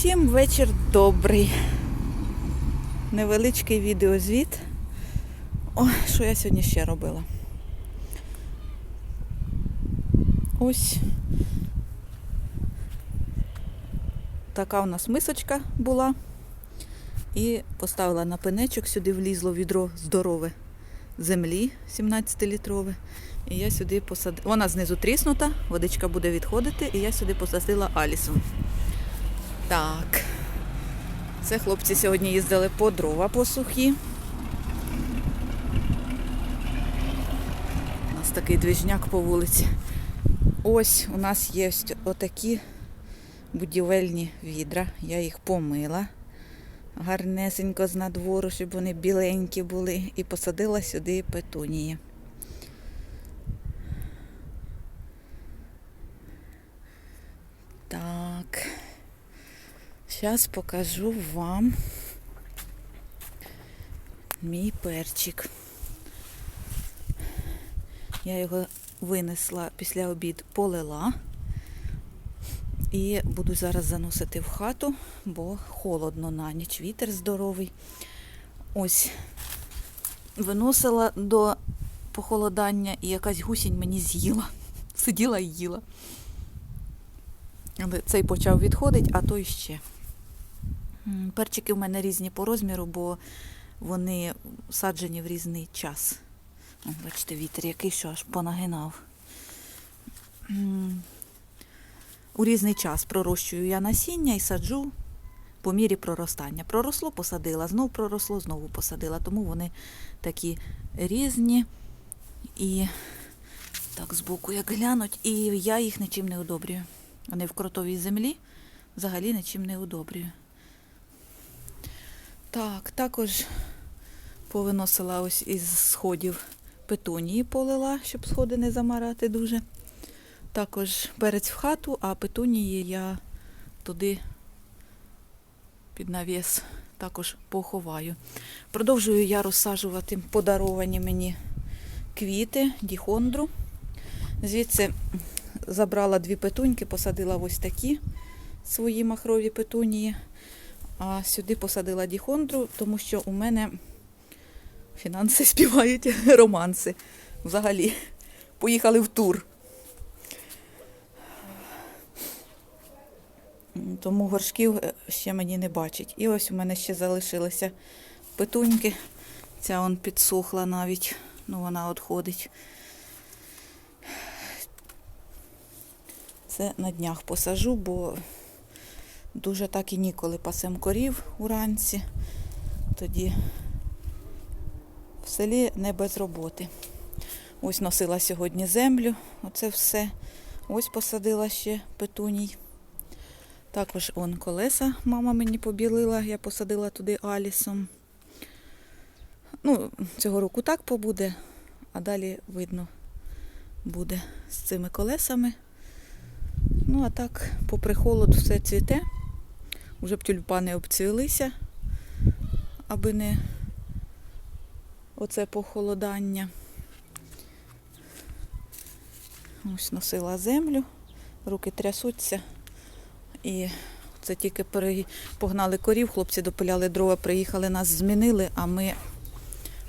Усім вечір добрий. Невеличкий відеозвіт. О, що я сьогодні ще робила? Ось така у нас мисочка була. І поставила на пенечок, сюди влізло відро здорове землі 17-літрове. І я сюди посадила. Вона знизу тріснута, водичка буде відходити, і я сюди посадила алісом. Так. Це хлопці сьогодні їздили по дрова по сухі. У нас такий двіжняк по вулиці. Ось у нас є отакі будівельні відра. Я їх помила гарнесенько з надвору, щоб вони біленькі були, і посадила сюди петунії. Так. Зараз покажу вам мій перчик. Я його винесла після обід, полила. І буду зараз заносити в хату, бо холодно на ніч, вітер здоровий. Ось виносила до похолодання і якась гусінь мені з'їла. Сиділа і їла. Але цей почав відходити, а той ще. Перчики в мене різні по розміру, бо вони саджені в різний час. Бачите, вітер який що аж понагинав. У різний час пророщую я насіння і саджу по мірі проростання. Проросло, посадила, знов проросло, знову посадила. Тому вони такі різні. І так збоку як глянуть, і я їх нічим не удобрюю. Вони в кротовій землі взагалі нічим не удобрюю. Так, також повиносила ось із сходів петунії полила, щоб сходи не замарати дуже. Також перець в хату, а петунії я туди під навіс також поховаю. Продовжую я розсаджувати подаровані мені квіти, діхондру. Звідси забрала дві петуньки, посадила ось такі свої махрові петунії, а сюди посадила діхондру, тому що у мене фінанси співають романси. Взагалі, поїхали в тур. Тому горшків е, ще мені не бачить. І ось у мене ще залишилися петуньки. Ця он підсохла навіть, ну вона відходить. Це на днях посажу, бо дуже так і ніколи пасем корів уранці. Тоді в селі не без роботи. Ось носила сьогодні землю, оце все. Ось посадила ще петуній. Також он колеса мама мені побілила, я посадила туди алісом. Ну, цього року так побуде, а далі видно буде з цими колесами. Ну, а так, попри холод, все цвіте. Уже б тюльпани обцвілися, аби не оце похолодання. Ось носила землю, руки трясуться. І це тільки погнали корів, хлопці допиляли дрова, приїхали, нас змінили, а ми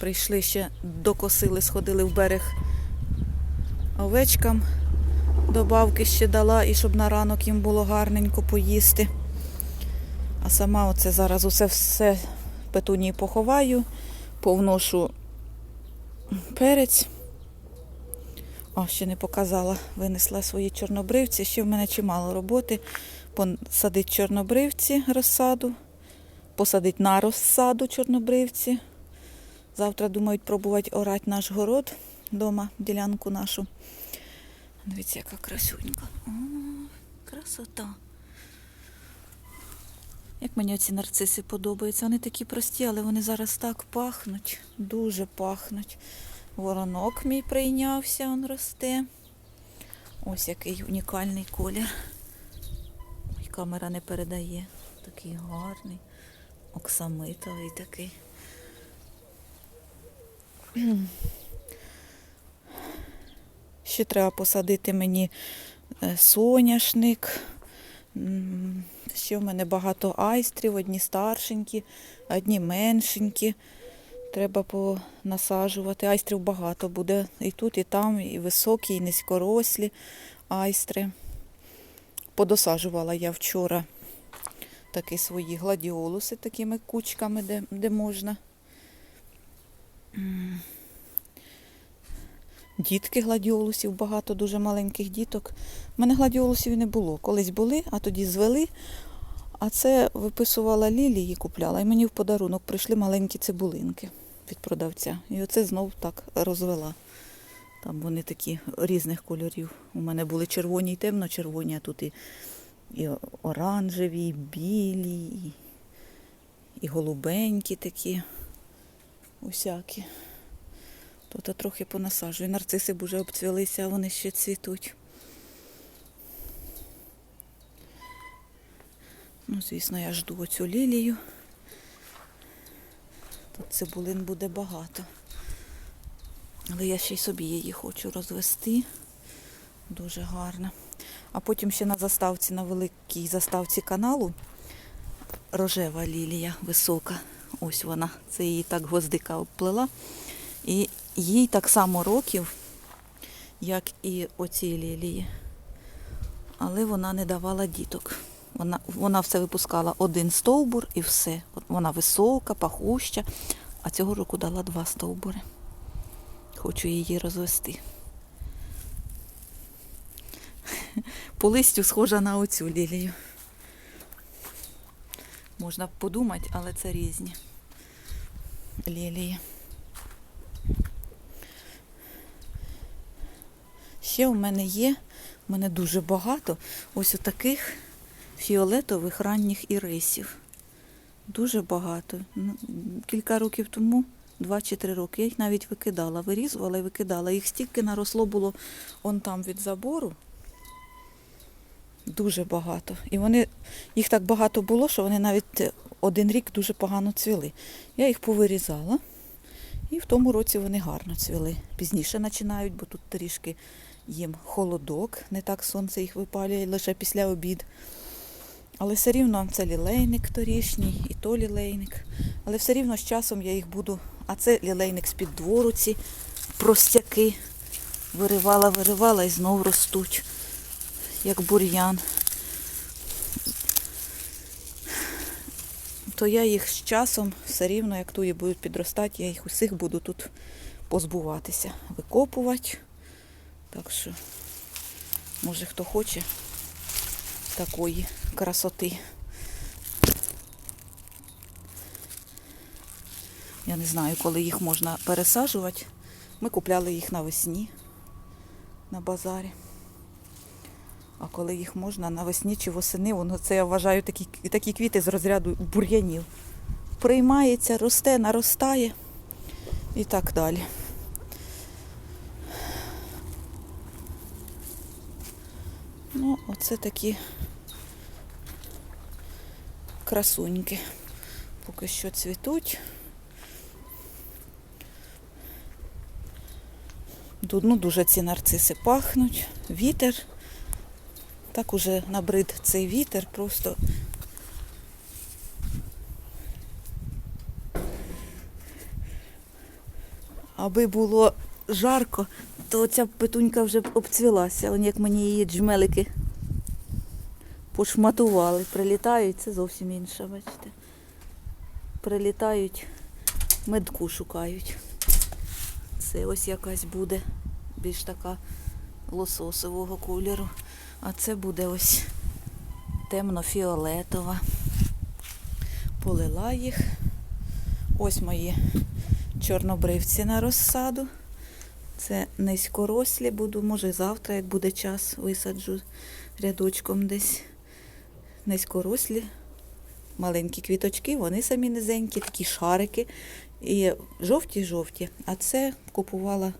прийшли ще докосили, сходили в берег овечкам, добавки ще дала, і щоб на ранок їм було гарненько поїсти. А сама оце зараз усе все петунії поховаю, повношу перець. О, ще не показала, винесла свої чорнобривці. Ще в мене чимало роботи. Посадити чорнобривці розсаду, посадити на розсаду чорнобривці. Завтра думають пробувати орати наш город вдома, ділянку нашу. Дивіться, яка красунька. О, красота. Як мені ці нарциси подобаються. Вони такі прості, але вони зараз так пахнуть. Дуже пахнуть. Воронок мій прийнявся, він росте. Ось який унікальний колір. Ой, Камера не передає. Такий гарний, оксамитовий такий. Ще треба посадити мені е, соняшник, ще в мене багато айстрів, одні старшенькі, одні меншенькі. Треба понасаджувати. Айстрів багато буде і тут, і там, і високі, і низькорослі айстри. Подосаджувала я вчора такі свої гладіолуси такими кучками, де, де можна. Дітки гладіолусів, багато дуже маленьких діток. У мене гладіолусів не було. Колись були, а тоді звели. А це виписувала лілії, купляла. І мені в подарунок прийшли маленькі цибулинки від продавця. І оце знов так розвела. Там вони такі різних кольорів. У мене були червоні і темно-червоні, а тут і, і оранжеві, і білі, і, і голубенькі такі. Усякі. Я трохи понасаджую. Нарциси б уже обцвілися, а вони ще цвітуть. Ну, звісно, я жду оцю лілію. Тут цибулин буде багато. Але я ще й собі її хочу розвести. Дуже гарно. А потім ще на заставці, на великій заставці каналу рожева лілія висока. Ось вона. Це її так гвоздика обплела. І їй так само років, як і оцій лілії. Але вона не давала діток. Вона, вона все випускала один стовбур і все. Вона висока, пахуща, а цього року дала два стовбури. Хочу її розвести. По листю схожа на оцю лілію. Можна подумати, але це різні лілії. Ще у мене є, у мене дуже багато ось таких фіолетових ранніх ірисів. Дуже багато. Ну, Кілька років тому, два чи три роки, я їх навіть викидала, вирізувала і викидала. Їх стільки наросло було он там від забору. Дуже багато. І вони, їх так багато було, що вони навіть один рік дуже погано цвіли. Я їх повирізала. І в тому році вони гарно цвіли. Пізніше починають, бо тут трішки їм холодок, не так сонце їх випалює лише після обід. Але все рівно це лілейник торішній, і то лілейник. Але все рівно з часом я їх буду. А це лілейник з-під двору, ці простяки. Виривала, виривала і знов ростуть, як бур'ян. То я їх з часом все рівно, як туї будуть підростати, я їх усіх буду тут позбуватися, викопувати. Так що, може хто хоче такої красоти. Я не знаю, коли їх можна пересаджувати. Ми купляли їх навесні на базарі. А коли їх можна навесні чи восени, воно це я вважаю такі, такі квіти з розряду бур'янів. Приймається, росте, наростає і так далі. Ну, оце такі красуньки. Поки що цвітуть. Ну, дуже ці нарциси пахнуть. Вітер. Так уже набрид цей вітер, просто аби було жарко, то ця петунька вже б обцвілася. Он як мені її джмелики пошматували. Прилітають, це зовсім інше, бачите. Прилітають, медку шукають. Це ось якась буде більш така лососового кольору. А це буде ось темно-фіолетова. Полила їх. Ось мої чорнобривці на розсаду. Це низькорослі буду, може завтра, як буде час, висаджу рядочком десь. Низькорослі, маленькі квіточки, вони самі низенькі, такі шарики. І жовті-жовті. А це купувала,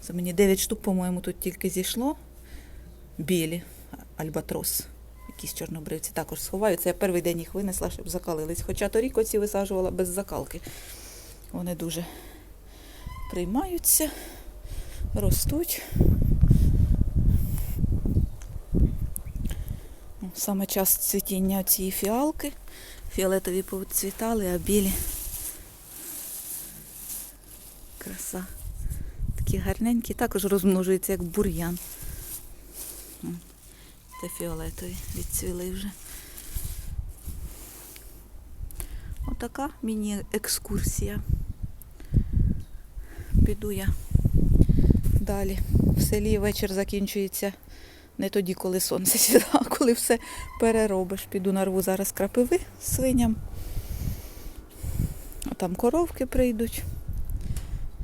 це мені 9 штук, по-моєму, тут тільки зійшло. Білі, альбатрос. Якісь чорнобривці також сховаю. Це я перший день їх винесла, щоб закалились. Хоча торік оці висаджувала без закалки. Вони дуже приймаються, ростуть. Саме час цвітіння цієї фіалки. Фіолетові поцвітали, а білі. Краса. Такі гарненькі, також розмножуються як бур'ян. Це фіолетові відцвіли вже. Отака міні-екскурсія. Піду я далі. В селі вечір закінчується не тоді, коли сонце сідає, а коли все переробиш. Піду нарву зараз крапиви свиням. А там коровки прийдуть.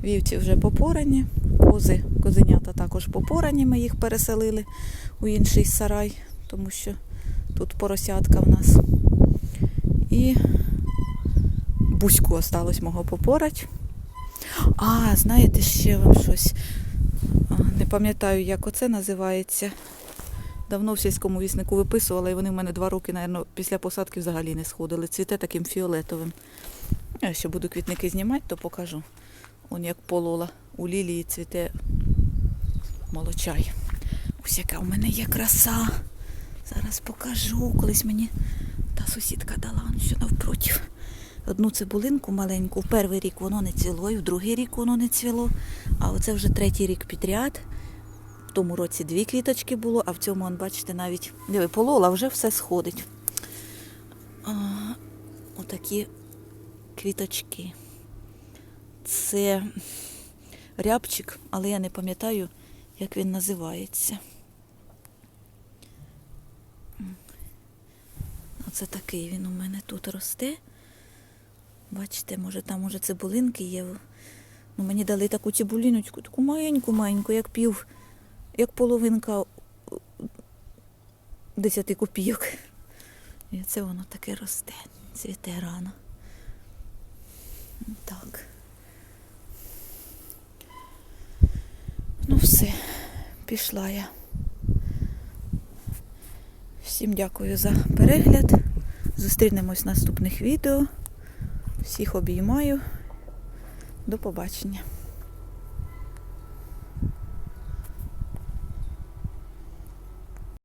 Вівці вже попорані, кози, козенята також попорані. Ми їх переселили у інший сарай, тому що тут поросятка в нас. І бузьку осталось мого попорать. А, знаєте, ще вам щось. Не пам'ятаю, як оце називається. Давно в сільському віснику виписувала, і вони в мене два роки, мабуть, після посадки взагалі не сходили. Цвіте таким фіолетовим. Я ще буду квітники знімати, то покажу. Он як полола у лілії цвіте молочай. Ось яка у мене є краса. Зараз покажу. Колись мені та сусідка дала, он що навпротив. Одну цибулинку маленьку. В перший рік воно не цвіло, і в другий рік воно не цвіло. А оце вже третій рік підряд. В тому році дві квіточки було, а в цьому, он, бачите, навіть диви, полола, вже все сходить. А, отакі квіточки. Це рябчик, але я не пам'ятаю, як він називається. Оце такий він у мене тут росте. Бачите, може там уже цибулинки є. Ну, мені дали таку цибуліночку, таку маленьку-маленьку, як пів, як половинка 10 копійок. І це воно таке росте, цвіте рано. Так. Ну все, пішла я. Всім дякую за перегляд. Зустрінемось в наступних відео. Всіх обіймаю. До побачення.